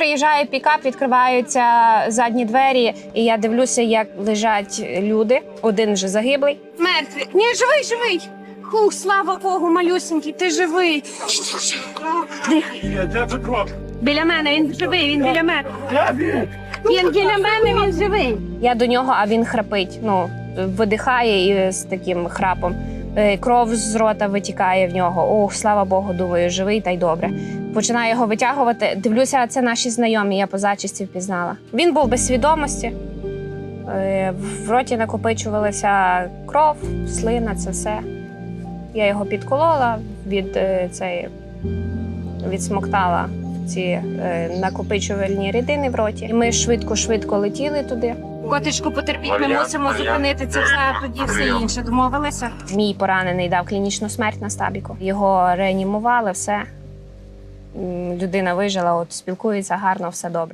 приїжджає пікап, відкриваються задні двері, і я дивлюся, як лежать люди. Один вже загиблий. Мертвий. Ні, живий, живий. Хух, слава Богу, малюсенький, ти живий. Біля мене, він живий, він біля мене. Він біля мене, він живий. Я до нього, а він храпить. Ну, видихає і з таким храпом. Е, Кров з рота витікає в нього. Ох, слава Богу, думаю, живий та й добре. Починаю його витягувати. Дивлюся, це наші знайомі, я по зачисті впізнала. Він був без свідомості. Е, В роті накопичувалася кров, слина, це все. Я його підколола, від е, цей, відсмоктала ці накопичувальні рідини в роті. І ми швидко-швидко летіли туди. Котичку, потерпіть, ми мусимо зупинити це все, а тоді все інше. Домовилися. Мій поранений дав клінічну смерть на стабіку. Його реанімували, все. Людина вижила, от спілкується гарно, все добре.